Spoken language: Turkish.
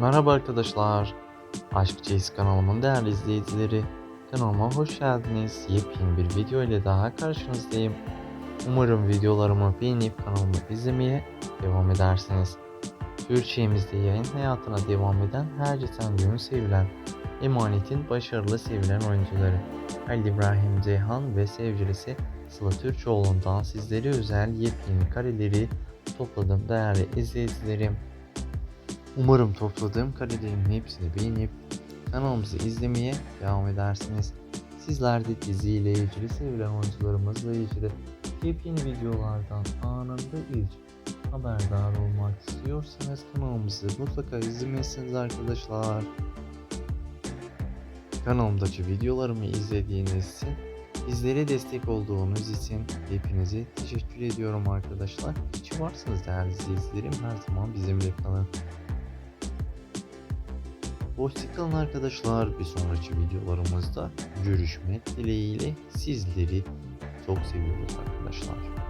Merhaba arkadaşlar. Aşk Chase kanalımın değerli izleyicileri. Kanalıma hoş geldiniz. Yepyeni bir video ile daha karşınızdayım. Umarım videolarımı beğenip kanalımı izlemeye devam edersiniz. Türkçemizde yayın hayatına devam eden her geçen gün sevilen Emanet'in başarılı sevilen oyuncuları Halil İbrahim Ceyhan ve sevgilisi Sıla Türkoğlu'ndan sizlere özel yepyeni kareleri topladım değerli izleyicilerim. Umarım topladığım karelerin hepsini beğenip kanalımızı izlemeye devam edersiniz. Sizler de diziyle ilgili sevilen oyuncularımızla ilgili yepyeni videolardan anında ilk haberdar olmak istiyorsanız kanalımızı mutlaka izlemesiniz arkadaşlar. Kanalımdaki videolarımı izlediğiniz için bizlere destek olduğunuz için hepinize teşekkür ediyorum arkadaşlar. İyi varsınız değerli izleyicilerim her zaman bizimle kalın. Hoşçakalın arkadaşlar. Bir sonraki videolarımızda görüşmek dileğiyle sizleri çok seviyoruz arkadaşlar.